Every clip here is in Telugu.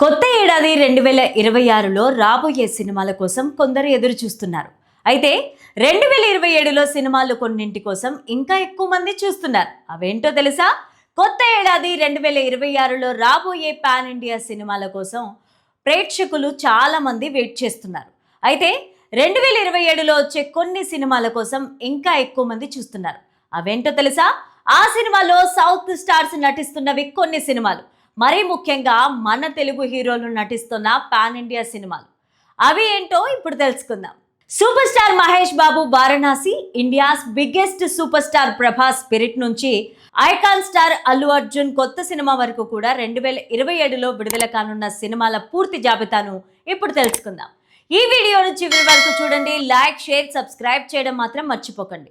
కొత్త ఏడాది రెండు వేల ఇరవై ఆరులో రాబోయే సినిమాల కోసం కొందరు ఎదురు చూస్తున్నారు అయితే రెండు వేల ఇరవై ఏడులో సినిమాలు కొన్నింటి కోసం ఇంకా ఎక్కువ మంది చూస్తున్నారు. అవేంటో తెలుసా? కొత్త ఏడాది రెండు వేల ఇరవై ఆరులో రాబోయే పాన్ ఇండియా సినిమాల కోసం ప్రేక్షకులు చాలా మంది వెయిట్ చేస్తున్నారు. అయితే రెండు వేల ఇరవై ఏడులో వచ్చే కొన్ని సినిమాల కోసం ఇంకా ఎక్కువ మంది చూస్తున్నారు. అవేంటో తెలుసా? ఆ సినిమాలో సౌత్ స్టార్స్ నటిస్తున్నవి కొన్ని సినిమాలు. మరీ ముఖ్యంగా మన తెలుగు హీరోలు నటిస్తున్న పాన్ ఇండియా సినిమాలు. అవి ఏంటో ఇప్పుడు తెలుసుకుందాం. Super star Mahesh Babu Varanasi India's biggest super star Prabhas spirit నుంచి ఐకాన్ స్టార్ అల్లు అర్జున్ కొత్త సినిమా వరకు కూడా రెండు వేల ఇరవై ఏడులో విడుదల కానున్న సినిమాల పూర్తి జాబితాను ఇప్పుడు తెలుసుకుందాం. ఈ వీడియోను చివరి వరకు చూడండి. లైక్ షేర్ సబ్స్క్రైబ్ చేయడం మాత్రం మర్చిపోకండి.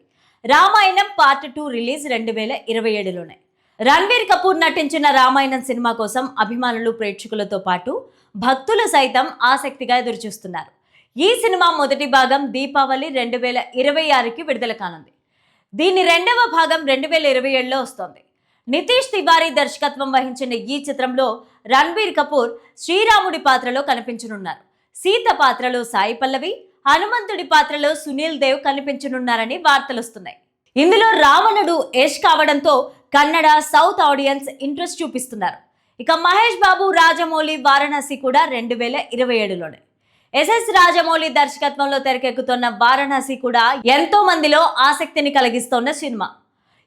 రామాయణం పార్ట్ టూ రిలీజ్ రెండు వేల ఇరవై ఏడులోనే. రణ్వీర్ కపూర్ నటించిన రామాయణం సినిమా కోసం అభిమానులు ప్రేక్షకులతో పాటు భక్తులు సైతం ఆసక్తిగా ఎదురుచూస్తున్నారు. ఈ సినిమా మొదటి భాగం దీపావళి రెండు వేల ఇరవై ఆరుకి విడుదల కానుంది. దీని రెండవ భాగం రెండు వేల ఇరవై ఏడులో వస్తోంది. నితీష్ తివారీ దర్శకత్వం వహించిన ఈ చిత్రంలో రణ్బీర్ కపూర్ శ్రీరాముడి పాత్రలో కనిపించనున్నారు. సీత పాత్రలో సాయి పల్లవి హనుమంతుడి పాత్రలో సునీల్ దేవ్ కనిపించనున్నారని వార్తలు వస్తున్నాయి ఇందులో రావణుడు యష్ కావడంతో కన్నడ సౌత్ ఆడియన్స్ ఇంట్రెస్ట్ చూపిస్తున్నారు. ఇక మహేష్ బాబు రాజమౌళి వారణాసి కూడా రెండు వేల ఇరవై ఏడులోనే. ఎస్ఎస్ రాజమౌళి దర్శకత్వంలో తెరకెక్కుతున్న వారణాసి కూడా ఎంతో మందిలో ఆసక్తిని కలిగిస్తోన్న సినిమా.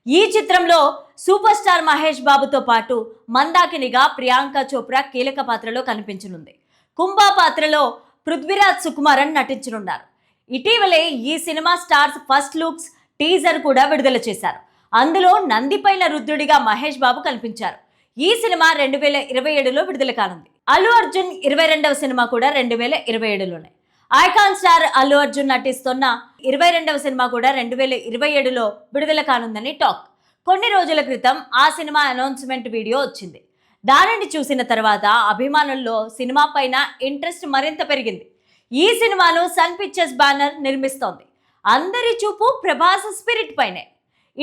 ఈ చిత్రంలో సూపర్ స్టార్ మహేష్ బాబుతో పాటు మందాకినిగా ప్రియాంక చోప్రా కీలక పాత్రలో కనిపించనుంది. కుంభా పాత్రలో పృథ్వీరాజ్ సుకుమారన్ నటించనున్నారు. ఇటీవలే ఈ సినిమా స్టార్స్ ఫస్ట్ లుక్స్ టీజర్ కూడా విడుదల చేశారు. అందులో నందిపైన రుద్రుడిగా మహేష్ బాబు కనిపించారు. ఈ సినిమా రెండు వేల ఇరవై ఏడులో విడుదల కానుంది. అల్లు అర్జున్ ఇరవై రెండవ సినిమా కూడా రెండు వేల ఇరవై ఏడులోనే. ఐకాన్ స్టార్ అల్లు అర్జున్ నటిస్తున్న ఇరవై రెండవ సినిమా కూడా రెండు వేల ఇరవై ఏడులో విడుదల కానుందని టాక్. కొన్ని రోజుల క్రితం ఆ సినిమా అనౌన్స్మెంట్ వీడియో వచ్చింది. దానిని చూసిన తర్వాత అభిమానుల్లో సినిమా పైన ఇంట్రెస్ట్ మరింత పెరిగింది. ఈ సినిమాను సన్ పిక్చర్స్ బ్యానర్ నిర్మిస్తోంది. అందరి చూపు ప్రభాస్ స్పిరిట్ పైనే.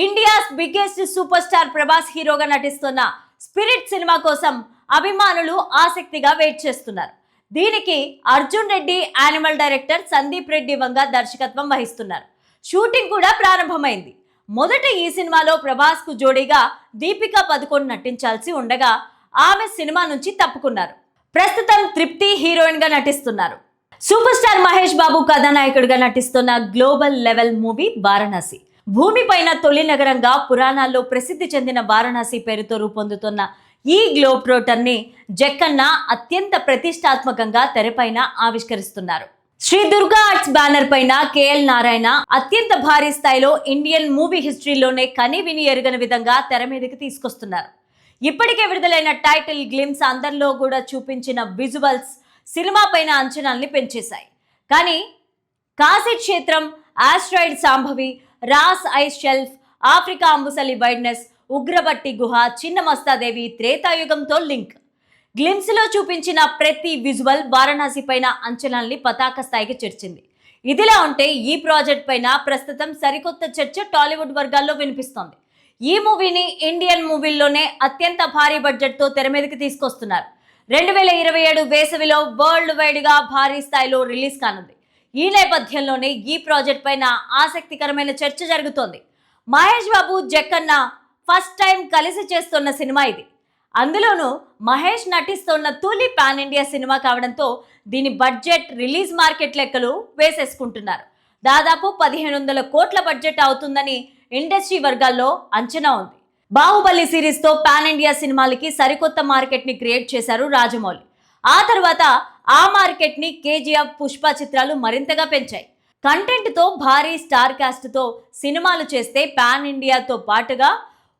India's biggest super star Prabhas హీరోగా నటిస్తున్న స్పిరిట్ సినిమా కోసం అభిమానులు ఆసక్తిగా వెయిట్ చేస్తున్నారు. దీనికి అర్జున్ రెడ్డి యానిమల్ డైరెక్టర్ సందీప్ రెడ్డి వంగ దర్శకత్వం వహిస్తున్నారు. షూటింగ్ కూడా ప్రారంభమైంది. మొదట ఈ సినిమాలో ప్రభాస్కు జోడీగా దీపికా పదుకొన్ నటించాల్సి ఉండగా ఆమె సినిమా నుంచి తప్పుకున్నారు. ప్రస్తుతం తృప్తి హీరోయిన్గా నటిస్తున్నారు. సూపర్ స్టార్ మహేష్ బాబు కథానాయకుడిగా నటిస్తున్న గ్లోబల్ లెవెల్ మూవీ వారణాసి. భూమిపైన తొలి నగరంగా పురాణాల్లో ప్రసిద్ధి చెందిన వారణాసి పేరుతో రూపొందుతున్న ఈ గ్లోబ్ ట్రోటర్ని జక్కన్న అత్యంత ప్రతిష్టాత్మకంగా తెరపైన ఆవిష్కరిస్తున్నారు. శ్రీ దుర్గా ఆర్ట్స్ బ్యానర్ పైన కేఎల్ నారాయణ అత్యంత భారీ స్థాయిలో ఇండియన్ మూవీ హిస్టరీలోనే కని విని ఎరుగని విధంగా తెర మీదకి తీసుకొస్తున్నారు. ఇప్పటికే విడుదలైన టైటిల్ గ్లిమ్స్ అందరిలో కూడా చూపించిన విజువల్స్ సినిమా పైన అంచనాల్ని పెంచేశాయి. కానీ కాశీ క్షేత్రం asteroid Shambhavi Ross ice shelf Africa Amboseli wideness ఉగ్రబట్టి గుహ చిన్న మస్తాదేవి త్రేతాయుగంతో లింక్. గ్లిమ్స్లో చూపించిన ప్రతి విజువల్ వారణాసి పైన అంచనాల్ని పతాక స్థాయికి చేర్చింది. ఇదిలా ఉంటే ఈ ప్రాజెక్ట్ పైన ప్రస్తుతం సరికొత్త చర్చ టాలీవుడ్ వర్గాల్లో వినిపిస్తోంది. ఈ మూవీని ఇండియన్ మూవీల్లోనే అత్యంత భారీ బడ్జెట్తో తెర మీదకి తీసుకొస్తున్నారు. రెండు వేల ఇరవై ఏడు వేసవిలో వరల్డ్ వైడ్గా భారీ స్థాయిలో రిలీజ్ కానుంది. ఈ నేపథ్యంలోనే ఈ ప్రాజెక్ట్ పైన ఆసక్తికరమైన చర్చ జరుగుతోంది. మహేష్ బాబు జక్కన్న ఫస్ట్ టైం కలిసి చేస్తున్న సినిమా ఇది. అందులోనూ మహేష్ నటిస్తున్న తొలి పాన్ ఇండియా సినిమా కావడంతో దీని బడ్జెట్ రిలీజ్ మార్కెట్ లెక్కలు వేసేసుకుంటున్నారు. దాదాపు పదిహేను వందల కోట్ల బడ్జెట్ అవుతుందని ఇండస్ట్రీ వర్గాల్లో అంచనా ఉంది. బాహుబలి సిరీస్తో పాన్ ఇండియా సినిమాలకి సరికొత్త మార్కెట్ని క్రియేట్ చేశారు రాజమౌళి. ఆ తర్వాత ఆ మార్కెట్ని కేజీఎఫ్ పుష్ప చిత్రాలు మరింతగా పెంచాయి. కంటెంట్తో భారీ స్టార్ కాస్ట్తో సినిమాలు చేస్తే పాన్ ఇండియాతో పాటుగా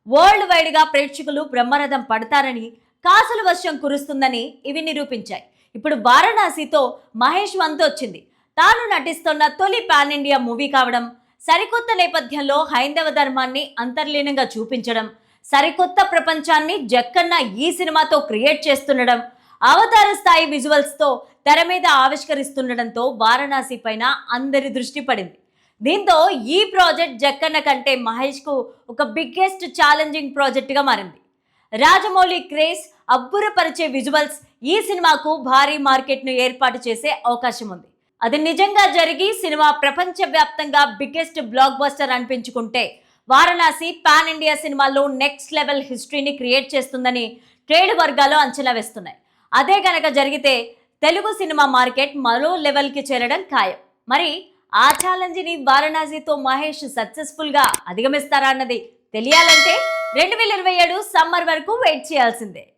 వరల్డ్ వైడ్గా ప్రేక్షకులు బ్రహ్మరథం పడతారని కాసుల వర్షం కురుస్తుందని ఇవి నిరూపించాయి. ఇప్పుడు వారణాసితో మహేష్ వంతు వచ్చింది. తాను నటిస్తున్న తొలి పాన్ ఇండియా మూవీ కావడం సరికొత్త నేపథ్యంలో హైందవ ధర్మాన్ని అంతర్లీనంగా చూపించడం సరికొత్త ప్రపంచాన్ని జక్కన్న ఈ సినిమాతో క్రియేట్ చేస్తుండడం అవతార స్థాయి విజువల్స్తో తెర మీద ఆవిష్కరిస్తుండడంతో వారణాసి పైన అందరి దృష్టి పడింది. దీంతో ఈ ప్రాజెక్ట్ జక్కన్న కంటే మహేష్కు ఒక బిగ్గెస్ట్ ఛాలెంజింగ్ ప్రాజెక్ట్గా మారింది. రాజమౌళి క్రేజ్ అబ్బురపరిచే విజువల్స్ ఈ సినిమాకు భారీ మార్కెట్ను ఏర్పాటు చేసే అవకాశం ఉంది. అది నిజంగా జరిగి సినిమా ప్రపంచవ్యాప్తంగా బిగ్గెస్ట్ బ్లాక్ బస్టర్ అనిపించుకుంటే వారణాసి పాన్ ఇండియా సినిమాల్లో నెక్స్ట్ లెవెల్ హిస్టరీని క్రియేట్ చేస్తుందని ట్రేడ్ వర్గాలు అంచనా వేస్తున్నాయి. అదే గనక జరిగితే తెలుగు సినిమా మార్కెట్ మరో లెవెల్కి చేరడం ఖాయం. మరి ఆ ఛాలెంజ్ని వారణాసితో మహేష్ సక్సెస్ఫుల్గా అధిగమిస్తారా అన్నది తెలియాలంటే రెండు వేల ఇరవై ఏడు సమ్మర్ వరకు వెయిట్ చేయాల్సిందే.